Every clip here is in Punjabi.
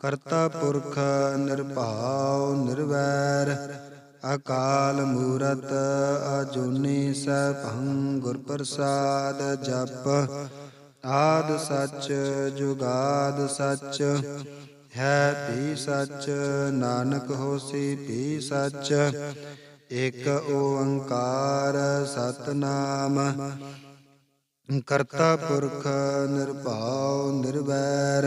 ਕਰਤਾ ਪੁਰਖ ਨਿਰਭਉ ਨਿਰਵੈਰ, ਅਕਾਲ ਮੂਰਤ ਅਜੂਨੀ ਸੈਭੰ ਗੁਰ ਪ੍ਰਸਾਦ ਜਪ। ਆਦ ਸੱਚ ਜੁਗਾਦ ਸੱਚ, ਹੈ ਭੀ ਸੱਚ, ਨਾਨਕ ਹੋਸੀ ਵੀ ਸੱਚ। ਇਕ ਓੰਕਾਰ ਸਤਨਾਮ, ਕਰਤਾ ਪੁਰਖ ਨਿਰਭਉ ਨਿਰਵੈਰ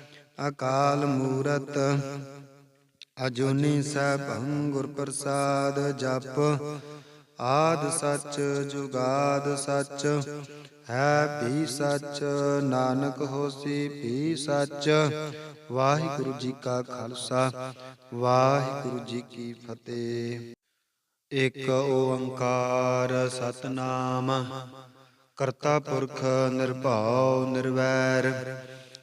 ਅਕਾਲ ਮੂਰਤ, ਅਜੂਨੀ ਸੈਭੰ ਗੁਰ ਪ੍ਰਸਾਦ ਜਪ, ਆਦ ਸੱਚ, ਜੁਗਾਦ ਸੱਚ, ਹੈ ਭੀ ਸੱਚ, ਨਾਨਕ ਹੋਸੀ ਭੀ ਸੱਚ। ਵਾਹਿਗੁਰੂ ਜੀ ਕਾ ਖਾਲਸਾ, ਵਾਹਿਗੁਰੂ ਜੀ ਕੀ ਫਤਿਹ। ਇਕ ਓੰਕਾਰ ਸਤਨਾਮ, ਕਰਤਾ ਪੁਰਖ ਨਿਰਭਉ ਨਿਰਵੈਰ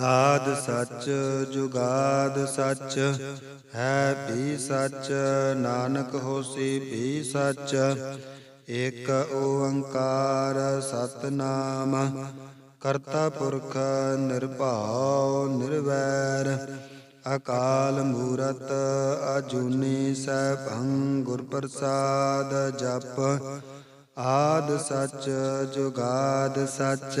ਆਦ ਸੱਚ, ਜੁਗਾਦ ਸੱਚ, ਹੈ ਵੀ ਸੱਚ, ਨਾਨਕ ਹੋਸੀ ਵੀ ਸੱਚ ਇਕ ਓੰਕਾਰ ਸਤਨਾਮ, ਕਰਤਾ ਪੁਰਖ ਨਿਰਭਉ ਨਿਰਵੈਰ, ਅਕਾਲ ਮੂਰਤ ਅਜੂਨੀ ਸੈਭੰ ਗੁਰ ਪ੍ਰਸਾਦ ਜਪ, ਆਦ ਸੱਚ, ਜੁਗਾਦ ਸੱਚ